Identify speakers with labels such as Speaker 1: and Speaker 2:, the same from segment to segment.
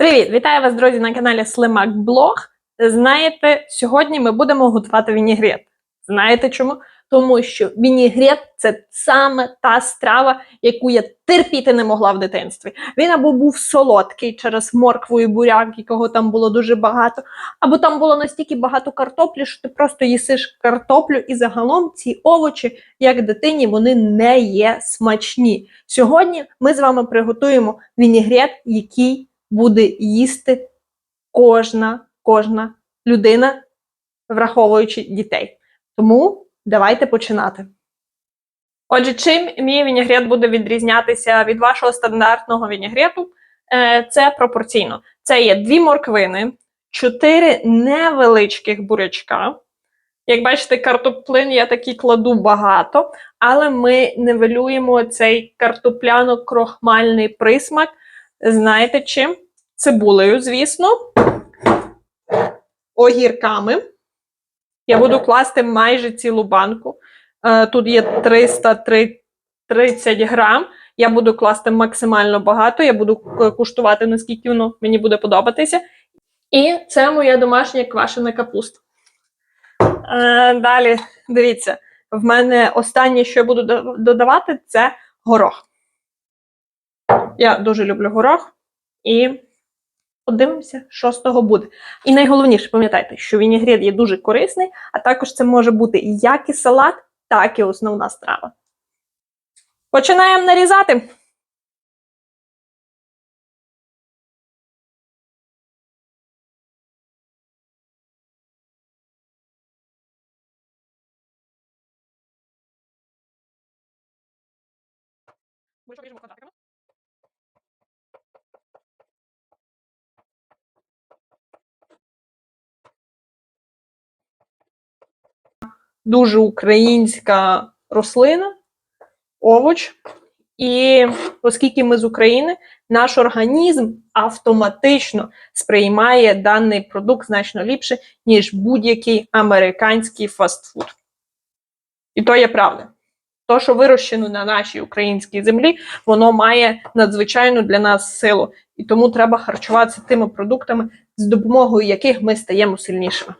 Speaker 1: Привіт! Вітаю вас, друзі, на каналі Слимак Блог. Знаєте, сьогодні ми будемо готувати вінігрет. Знаєте чому? Тому що вінігрет це саме та страва, яку я терпіти не могла в дитинстві. Він або був солодкий через моркву і буряк, якого там було дуже багато, або там було настільки багато картоплі, що ти просто їсиш картоплю, і загалом ці овочі, як дитині, вони не є смачні. Сьогодні ми з вами приготуємо вінігрет, який буде їсти кожна, кожна людина, враховуючи дітей. Тому давайте починати. Отже, чим мій вінігрет буде відрізнятися від вашого стандартного вінігрету? Е, Це пропорційно. Це є дві морквини, чотири невеличких бурячка. Як бачите, картоплин я такі кладу багато, але ми нивелюємо цей картопляно-крохмальний присмак. Знаєте чим? Цибулею, звісно, огірками. Я буду класти майже цілу банку. Е, Тут є 330 грам. Я буду класти максимально багато. Я буду куштувати, наскільки воно мені буде подобатися. І це моя домашня квашена капуста. Е, Далі, дивіться, в мене останнє, що я буду додавати, це горох. Я дуже люблю горох. І подивимося, що з того буде. І найголовніше, пам'ятайте, що вінігрет є дуже корисний, а також це може бути як і салат, так і основна страва. Починаємо нарізати. Дуже українська рослина, овоч. І оскільки ми з України, наш організм автоматично сприймає даний продукт значно ліпше, ніж будь-який американський фастфуд. І то є правда. То, що вирощено на нашій українській землі, воно має надзвичайну для нас силу. І тому треба харчуватися тими продуктами, з допомогою яких ми стаємо сильнішими.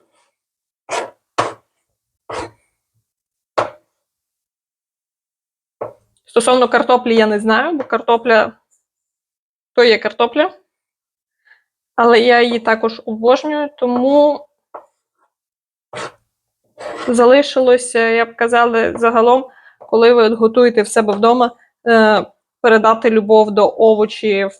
Speaker 1: Стосовно картоплі я не знаю, бо картопля то є картопля. Але я її також обожнюю, тому залишилося, я б казала, загалом, коли ви готуєте в себе вдома, е, передати любов до овочів,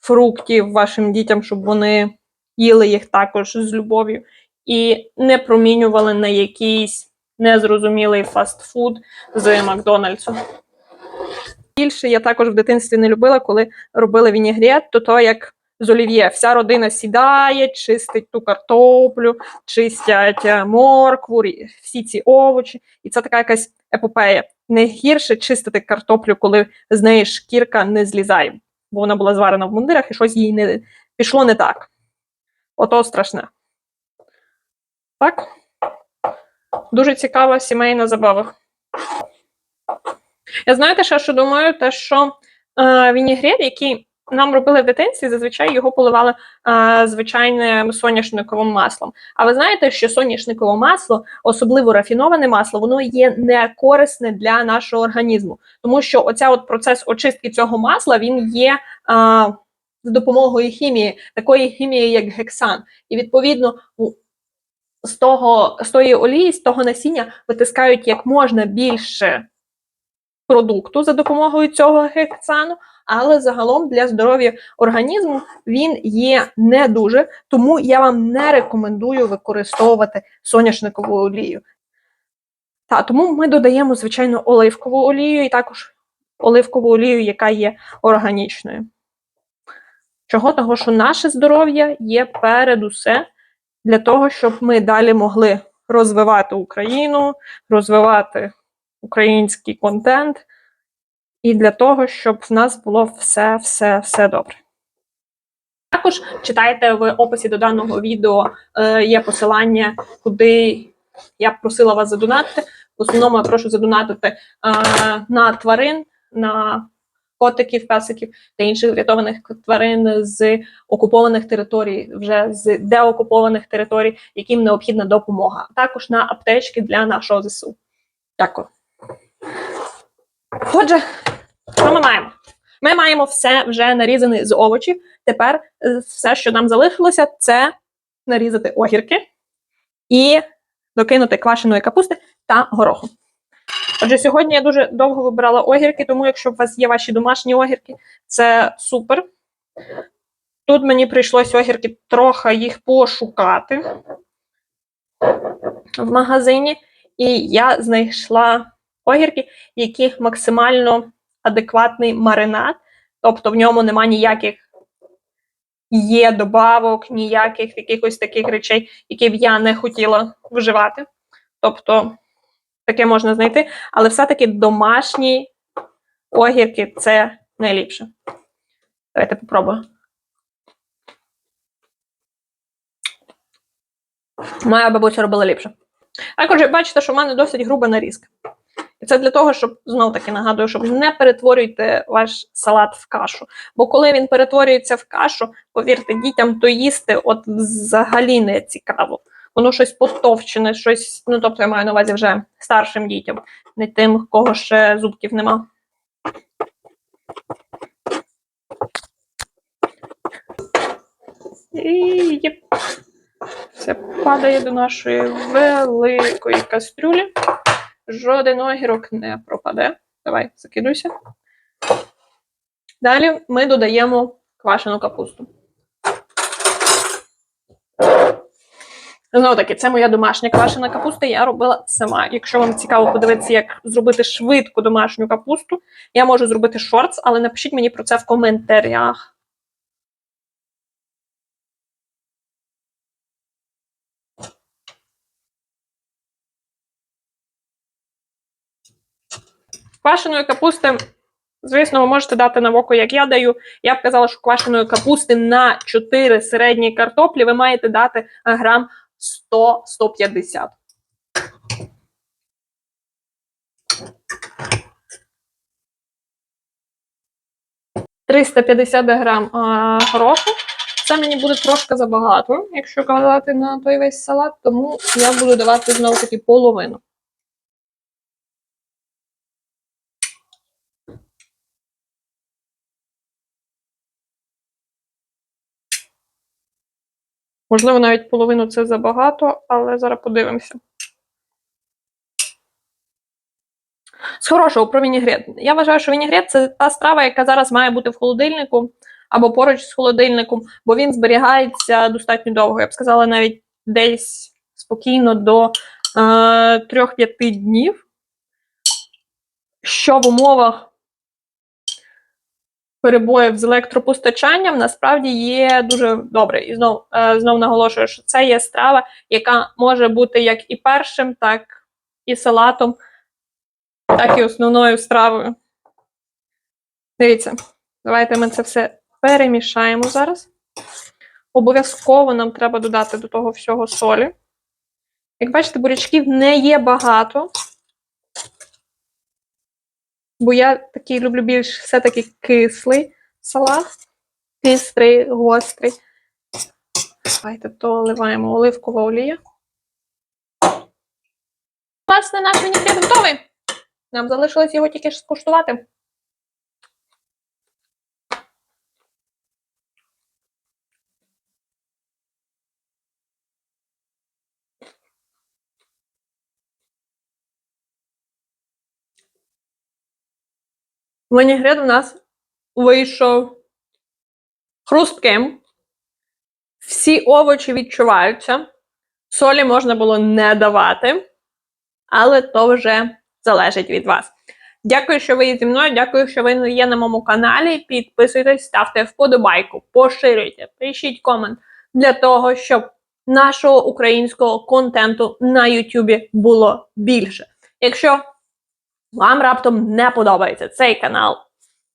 Speaker 1: фруктів вашим дітям, щоб вони їли їх також з любов'ю і не промінювали на якийсь незрозумілий фастфуд з Макдональдсу. Більше я також в дитинстві не любила, коли робили вінігрет, то то як з олів'є. Вся родина сідає, чистить ту картоплю, чистять е, моркву, всі ці овочі. І це така якась епопея. Найгірше чистити картоплю, коли з неї шкірка не злізає, бо вона була зварена в мундирах і щось їй не пішло не так. Ото страшне. Так? Дуже цікава сімейна забава. Я знаєте, ще що думаю, те, що е, вінігрет, який нам робили в дитинстві, зазвичай його поливали е, звичайним соняшниковим маслом. А ви знаєте, що соняшникове масло, особливо рафіноване масло, воно є не корисне для нашого організму, тому що оця от процес очистки цього масла він є. Е, з допомогою хімії, такої хімії, як гексан. І відповідно з того з тої олії, з того насіння витискають як можна більше продукту за допомогою цього гексану, але загалом для здоров'я організму він є не дуже, тому я вам не рекомендую використовувати соняшникову олію. Та, тому ми додаємо, звичайно, оливкову олію і також оливкову олію, яка є органічною. Чого? Того, що наше здоров'я є перед усе для того, щоб ми далі могли розвивати Україну, розвивати український контент, і для того, щоб в нас було все, все, все добре. Також читайте в описі до даного відео е, є посилання, куди я б просила вас задонатити. В основному я прошу задонатити е, на тварин, на котиків, песиків та інших врятованих тварин з окупованих територій, вже з деокупованих територій, яким необхідна допомога, також на аптечки для нашого ЗСУ. Дякую. Отже, що ми маємо? Ми маємо все вже нарізане з овочів. Тепер е, все, що нам залишилося, це нарізати огірки і докинути квашеної капусти та гороху. Отже, сьогодні я дуже довго вибирала огірки, тому якщо у вас є ваші домашні огірки, це супер. Тут мені прийшлось огірки трохи їх пошукати в магазині, і я знайшла огірки, яких максимально адекватний маринад, тобто в ньому нема ніяких є добавок, ніяких якихось таких речей, які б я не хотіла вживати. Тобто таке можна знайти, але все-таки домашні огірки це найліпше. Давайте попробуємо. Моя бабуся робила ліпше. Також бачите, що в мене досить груба нарізка. І це для того, щоб знов таки нагадую, щоб не перетворюйте ваш салат в кашу. Бо коли він перетворюється в кашу, повірте, дітям то їсти от взагалі не цікаво. Воно щось потовчене, щось, ну тобто я маю на увазі вже старшим дітям, не тим, кого ще зубків нема. І єп. Це падає до нашої великої кастрюлі. Жоден огірок не пропаде. Давай, закидуйся. Далі ми додаємо квашену капусту. Знову таки, це моя домашня квашена капуста, я робила сама. Якщо вам цікаво подивитися, як зробити швидку домашню капусту, я можу зробити шортс, але напишіть мені про це в коментарях. Квашеної капусти, звісно, ви можете дати на око, як я даю. Я б казала, що квашеної капусти на 4 середні картоплі ви маєте дати грам 100-150. «350 грам а, гороху. Це мені буде трошки забагато, якщо казати на той весь салат, тому я буду давати знову таки половину. Можливо, навіть половину це забагато, але зараз подивимося. З хорошого про вінігрет. Я вважаю, що вінігрет це та страва, яка зараз має бути в холодильнику або поруч з холодильником, бо він зберігається достатньо довго. Я б сказала, навіть десь спокійно до е, 3-5 днів. Що в умовах перебоїв з електропостачанням насправді є дуже добре. І знов, е, знов наголошую, що це є страва, яка може бути як і першим, так і салатом, так і основною стравою. Дивіться, давайте ми це все перемішаємо зараз. Обов'язково нам треба додати до того всього солі. Як бачите, бурячків не є багато. Бо я такий люблю більш все-таки кислий салат. Кистрий, гострий. Давайте то оливаємо оливкова олія. Власне, наш вінігрет готовий. Нам залишилось його тільки скуштувати. Винігрет у нас вийшов хрустким. Всі овочі відчуваються. Солі можна було не давати, але то вже залежить від вас. Дякую, що ви є зі мною. Дякую, що ви є на моєму каналі. Підписуйтесь, ставте вподобайку, поширюйте, пишіть комент для того, щоб нашого українського контенту на Ютубі було більше. Якщо вам раптом не подобається цей канал,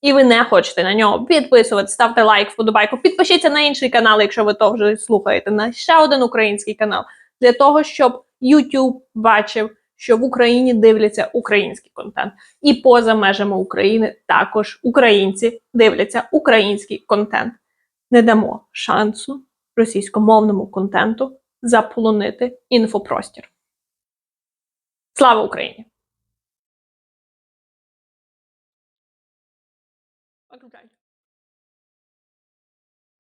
Speaker 1: і ви не хочете на нього підписувати, ставте лайк, вподобайку, підпишіться на інший канал, якщо ви то вже слухаєте, на ще один український канал, для того, щоб YouTube бачив, що в Україні дивляться український контент. І поза межами України також українці дивляться український контент. Не дамо шансу російськомовному контенту заполонити інфопростір. Слава Україні!